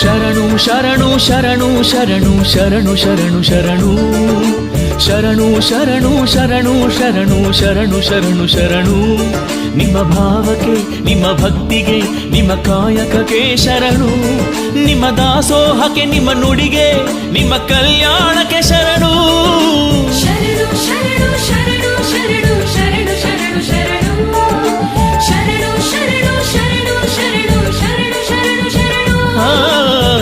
ಶರಣು ಶರಣು ಶರಣು ಶರಣು ಶರಣು ಶರಣು ಶರಣು ಶರಣು ಶರಣು ಶರಣು ಶರಣು ಶರಣು ಶರಣು ನಿಮ್ಮ ಭಾವಕ್ಕೆ ನಿಮ್ಮ ಭಕ್ತಿಗೆ ನಿಮ್ಮ ಕಾಯಕಕ್ಕೆ ಶರಣು ನಿಮ್ಮ ದಾಸೋಹಕ್ಕೆ ನಿಮ್ಮ ನುಡಿಗೆ ನಿಮ್ಮ ಕಲ್ಯಾಣಕ್ಕೆ ಶರಣು ಶರಣು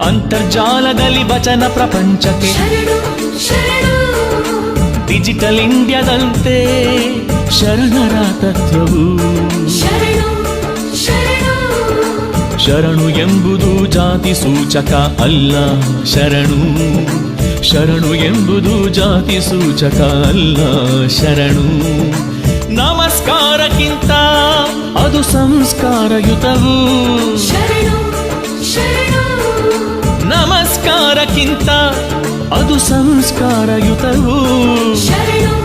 ಅಂತರ್ಜಾಲದಲ್ಲಿ ವಚನ ಪ್ರಪಂಚಕ್ಕೆ. ಡಿಜಿಟಲ್ ಇಂಡಿಯಾದಂತೆ ಶರಣರ ತತ್ವವು. ಶರಣು ಎಂಬುದು ಜಾತಿ ಸೂಚಕ ಅಲ್ಲ. ಶರಣು ಶರಣು ಎಂಬುದು ಜಾತಿ ಸೂಚಕ ಅಲ್ಲ. ಶರಣು ನಮಸ್ಕಾರಕ್ಕಿಂತ ಅದು ಸಂಸ್ಕಾರಯುತವು. ಸಂಸ್ಕಾರಕ್ಕಿಂತ ಅದು ಸಂಸ್ಕಾರಯುತವು. ಶರಣು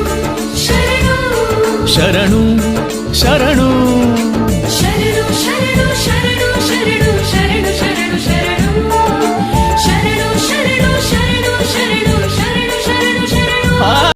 ಶರಣು. ಶರಣು